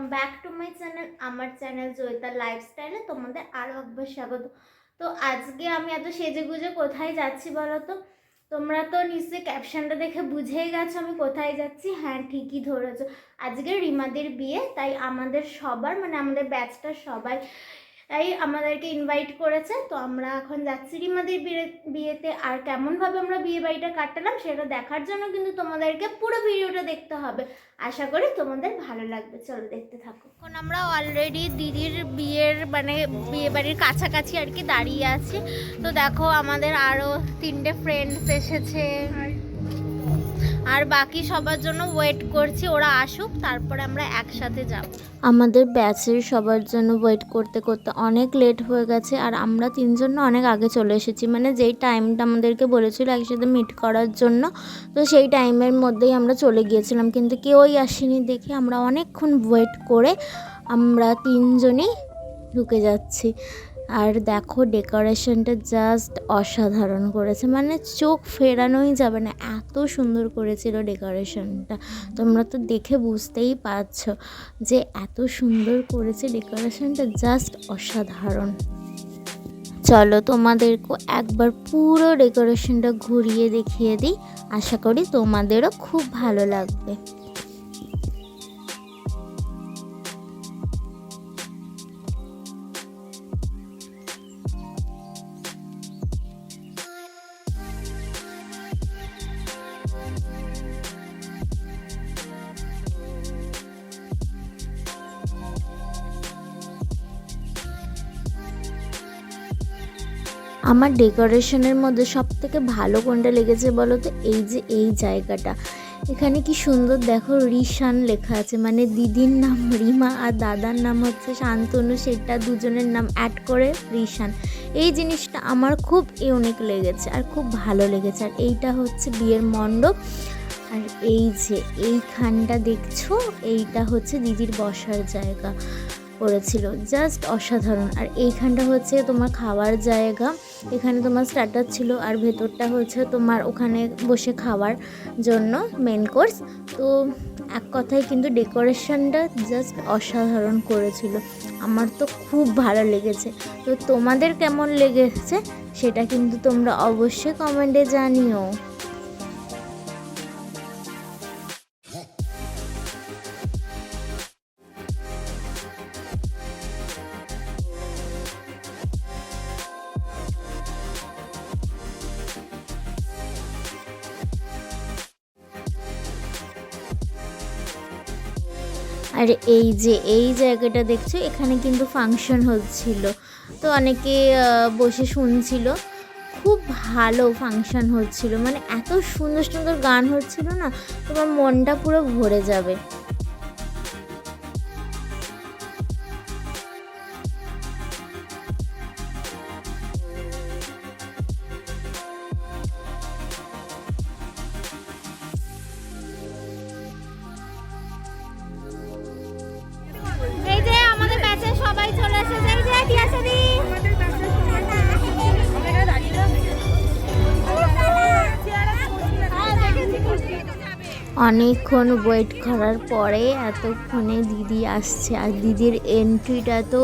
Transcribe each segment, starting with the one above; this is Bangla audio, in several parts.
Welcome back to my channel আমার চ্যানেল জয়িতা লাইফস্টাইলে তোমাদের আরও একবার স্বাগত। তো আজকে আমি এত সেজে গুজে কোথায় যাচ্ছি বলো তো? তোমরা তো নিশ্চয়ই ক্যাপশনটা দেখে বুঝেই গেছো আমি কোথায় যাচ্ছি। হ্যাঁ ঠিকই ধরেছো। আজকে রিমাদের বিয়ে, তাই আমাদের সবার মানে আমাদের ব্যাচটা সবাই তাই আমাদেরকে ইনভাইট করেছে। তো আমরা এখন যাচ্ছি রিমাদের বিয়ে, বিয়েতে। আর কেমনভাবে আমরা বিয়ে বাড়িটা কাটালাম সেটা দেখার জন্য কিন্তু তোমাদেরকে পুরো ভিডিওটা দেখতে হবে। আশা করি তোমাদের ভালো লাগবে। চলো দেখতে থাকো। এখন আমরা অলরেডি দিদির বিয়ের মানে বিয়ে বাড়ির কাছাকাছি আর কি দাঁড়িয়ে আছি। তো দেখো আমাদের আরও তিনটে ফ্রেন্ডস এসেছে। আর বাকি সবার জন্য ওয়েট করছি, ওরা আসুক, তারপরে আমরা একসাথে যাব। আমাদের ব্যাচের সবার জন্য ওয়েট করতে করতে অনেক লেট হয়ে গেছে, আর আমরা তিনজন অনেক আগে চলে এসেছি। মানে যেই টাইমটা আমাদেরকে বলেছিল একসাথে মিট করার জন্য, তো সেই টাইমের মধ্যেই আমরা চলে গিয়েছিলাম। কিন্তু কেউই আসেনি দেখে আমরা অনেকক্ষণ ওয়েট করে আমরা তিনজনই ঢুকে যাচ্ছি। আর দেখো ডেকোরেশনটা জাস্ট অসাধারণ করেছে। মানে চোখ ফেরানোই যাবে না, এত সুন্দর করেছিল ডেকোরেশনটা। তোমরা তো দেখে বুঝতেই পারছ যে এত সুন্দর করেছে ডেকোরেশনটা, জাস্ট অসাধারণ। চলো তোমাদেরকে একবার পুরো ডেকোরেশনটা ঘুরিয়ে দেখিয়ে দিই। আশা করি তোমাদেরও খুব ভালো লাগবে। আমার ডেকোরেশনের মধ্যে সব থেকে ভালো কোনটা লেগেছে বলো তো? এই যে এই জায়গাটা। এখানে কি সুন্দর দেখো রিশান লেখা আছে মানে দিদির নাম রিমা আর দাদার নাম হচ্ছে শান্তনু, সেটা দুজনের নাম অ্যাড করে রিশান। এই জিনিসটা আমার খুব ইউনিক লেগেছে আর খুব ভালো লেগেছে। আর এইটা হচ্ছে বিয়ের মণ্ডপ। আর এই যে এইখানটা দেখছ, এইটা হচ্ছে দিদির বসার জায়গা করেছিল জাস্ট অসাধারণ। আর এইখানটা হচ্ছে তোমার খাওয়ার জায়গা, এখানে তোমার স্টার্টার ছিল আর ভেতরটা হচ্ছে তোমার ওখানে বসে খাওয়ার জন্য মেন কোর্স তো এক কথায় কিন্তু ডেকোরেশনটা জাস্ট অসাধারণ করেছিল। আমার তো খুব ভালো লেগেছে। তো তোমাদের কেমন লেগেছে, সেটা কিন্তু তোমরা অবশ্যই কমেন্টে জানিও। আর এই যে, এই জায়গাটা দেখছ, এখানে কিন্তু ফাংশন হচ্ছিল। তো অনেকে বসে শুনছিল, খুব ভালো ফাংশন হচ্ছিল। মানে এত সুন্দর সুন্দর গান হচ্ছিল না, তোমার মনটা পুরো ভরে যাবে। সবাই চলে এসেছে এই যে টিয়াশা দি। অনেকক্ষণ ওয়েট করার পরে এতক্ষণে দিদি আসছে, আর দিদির এন্ট্রিটা তো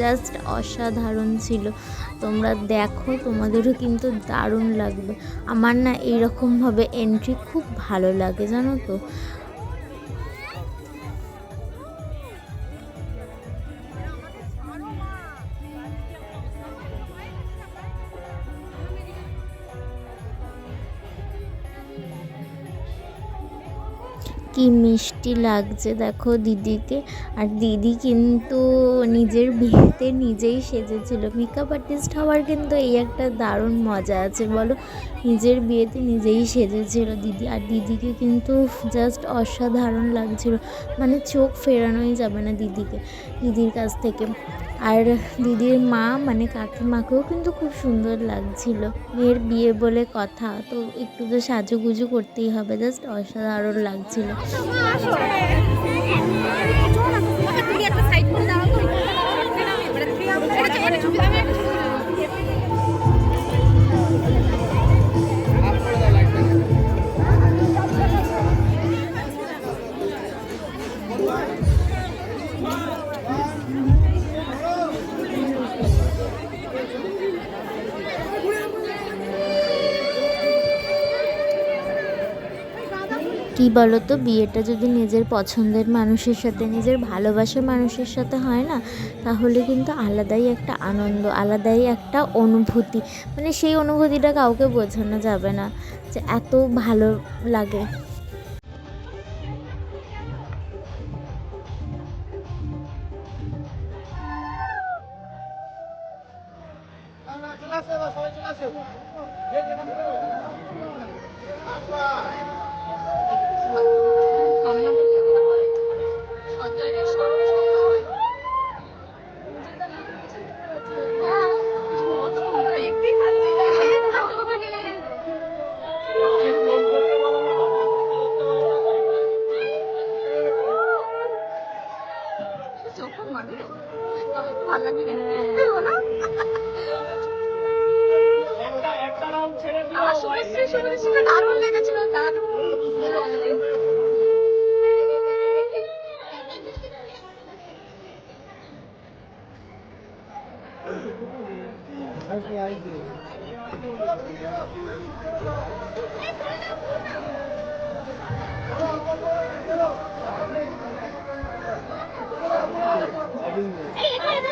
জাস্ট অসাধারণ ছিল। তোমরা দেখো, তোমাদেরও কিন্তু দারুণ লাগবে। আমার না এইরকমভাবে এন্ট্রি খুব ভালো লাগে, জানো তো? কি মিষ্টি লাগছে দেখো দিদিকে। আর দিদি কিন্তু নিজের বিয়েতে নিজেই সেজেছিল। মেকআপ আর্টিস্ট হওয়ার কিন্তু এই একটা দারুণ মজা আছে বলো। নিজের বিয়েতে নিজেই সেজেছিল দিদি। আর দিদিকে কিন্তু জাস্ট অসাধারণ লাগছিল। মানে চোখ ফেরানোই যাবে না দিদিকে, দিদির কাছ থেকে। আর দিদির মা মানে কাকিমাকেও কিন্তু খুব সুন্দর লাগছিল। মেয়ের বিয়ে বলে কথা, তো একটু তো সাজুগুজু করতেই হবে। জাস্ট অসাধারণ লাগছিল। একটা সাইড করে দাঁড়াও তো কি বলতো? বিয়েটা যদি নিজের পছন্দের মানুষের সাথে, নিজের ভালোবাসার মানুষের সাথে হয় না, তাহলে কিন্তু আলাদাই একটা আনন্দ, আলাদাই একটা অনুভূতি। মানে সেই অনুভূতিটা কাউকে বোঝানো যাবে না যে এত ভালো লাগে। দারুণ লেগেছিল দারুণ এই পুকু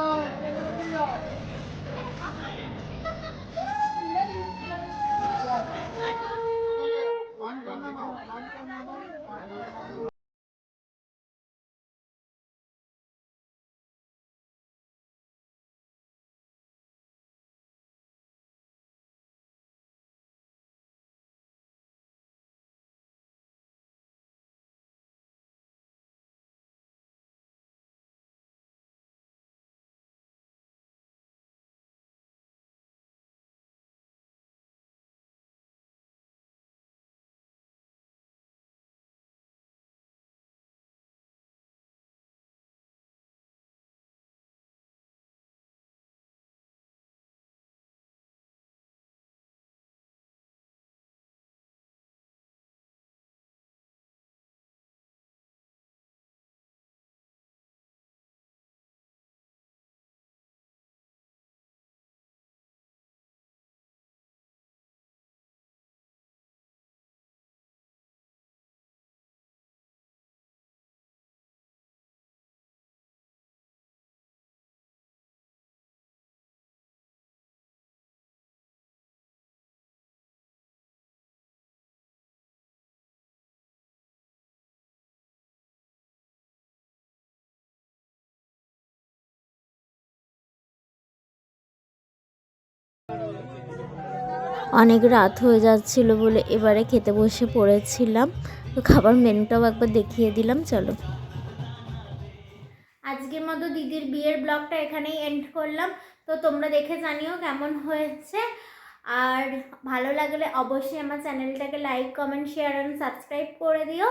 Oh. অনেক রাত হয়ে যাচ্ছিল বলে এবারে খেতে বসে পড়েছিলাম। তো খাবার মেনুটাও একবার দেখিয়ে দিলাম, চলো। আজকের মতো দিদির বিয়ের ব্লগটা এখানেই এন্ড করলাম। তো তোমরা দেখে জানিও কেমন হয়েছে। আর ভালো লাগলে অবশ্যই আমার চ্যানেলটাকে like comment share and subscribe করে দিও।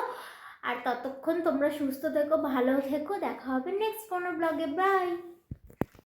আর ততক্ষণ তোমরা সুস্থ থেকো, ভালো থেকো। দেখা হবে নেক্সট কোনো ব্লগে। বাই